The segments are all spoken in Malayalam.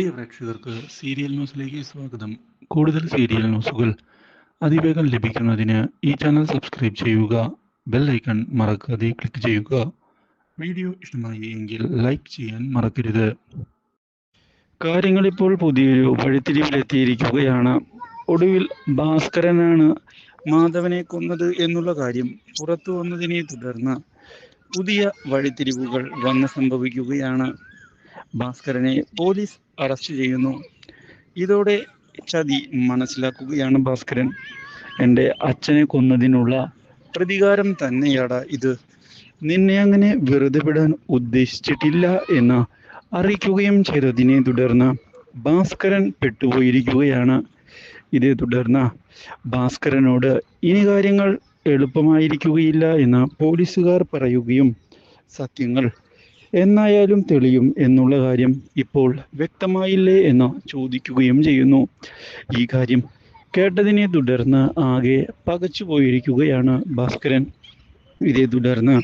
പ്രിയ പ്രേക്ഷകർക്ക് സീരിയൽ ന്യൂസിലേക്ക് സ്വാഗതം. കൂടുതൽ സീരിയൽ ന്യൂസുകൾ അതിവേഗം ലഭിക്കുന്നതിന് ഈ ചാനൽ സബ്സ്ക്രൈബ് ചെയ്യുക ബെൽ ഐക്കൺ മറക്കാതെ ക്ലിക്ക് ചെയ്യുക. വീഡിയോ ഇഷ്ടമായി എങ്കിൽ ലൈക്ക് ചെയ്യാൻ മറക്കരുത്. കാര്യങ്ങൾ ഇപ്പോൾ പുതിയൊരു വഴിത്തിരിവിലെത്തിയിരിക്കുകയാണ് ഒടുവിൽ ഭാസ്കരനാണ് മാധവനെ കൊന്നത് എന്നുള്ള കാര്യം പുറത്തു വന്നതിനെ തുടർന്ന് പുതിയ വഴിത്തിരിവുകൾ വന്ന് സംഭവിക്കുകയാണ്. ഭാസ്കരനെ പോലീസ് അറസ്റ്റ് ചെയ്യുന്നു. ഇതോടെ ചതി മനസ്സിലാക്കുകയാണ് ഭാസ്കരൻ. എന്റെ അച്ഛനെ കൊന്നതിനുള്ള പ്രതികാരം തന്നെയാടാ ഇത്. നിന്നെ അങ്ങനെ വെറുതെ വിടാൻ ഉദ്ദേശിച്ചിട്ടില്ല എന്ന് അറിയിക്കുകയും ചെയ്തതിനെ തുടർന്ന് ഭാസ്കരൻ പെട്ടുപോയിരിക്കുകയാണ്. ഇതേ തുടർന്ന് ഭാസ്കരനോട് ഇനി കാര്യങ്ങൾ എളുപ്പമായിരിക്കുകയില്ല എന്ന് പോലീസുകാർ പറയുകയും സത്യങ്ങൾ എന്നായാലും തെളിയും എന്നുള്ള കാര്യം ഇപ്പോൾ വ്യക്തമായില്ലേ എന്ന് ചോദിക്കുകയും ചെയ്യുന്നു. ഈ കാര്യം കേട്ടതിനെ തുടർന്ന് ആകെ പകച്ചുപോയിരിക്കുകയാണ് ഭാസ്കരൻ. ഇതേ തുടർന്ന്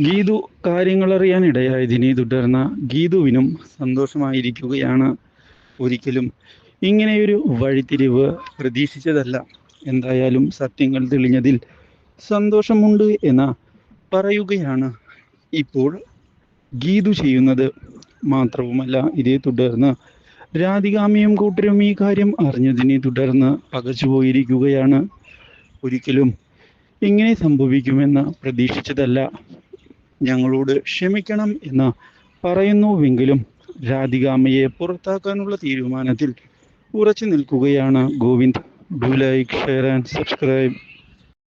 ഗീതു കാര്യങ്ങളറിയാൻ ഇടയായതിനെ തുടർന്ന് ഗീതുവിനും സന്തോഷമായിരിക്കുകയാണ്. ഒരിക്കലും ഇങ്ങനെയൊരു വഴിത്തിരിവ് പ്രതീക്ഷിച്ചതല്ല. എന്തായാലും സത്യങ്ങൾ തെളിഞ്ഞതിൽ സന്തോഷമുണ്ട് എന്ന് പറയുകയാണ് ഇപ്പോൾ ഗീതു ചെയ്യുന്നത് മാത്രവുമല്ല ഇതേ തുടർന്ന് രാധികാമിയും കൂട്ടരും ഈ കാര്യം അറിഞ്ഞതിനെ തുടർന്ന് പകച്ചുപോയിരിക്കുകയാണ് ഒരിക്കലും ഇങ്ങനെ സംഭവിക്കുമെന്ന് പ്രതീക്ഷിച്ചതല്ല. ഞങ്ങളോട് ക്ഷമിക്കണം എന്ന് പറയുന്നുവെങ്കിലും രാധികാമയെ പുറത്താക്കാനുള്ള തീരുമാനത്തിൽ ഉറച്ചു നിൽക്കുകയാണ് Govind. Do like share and subscribe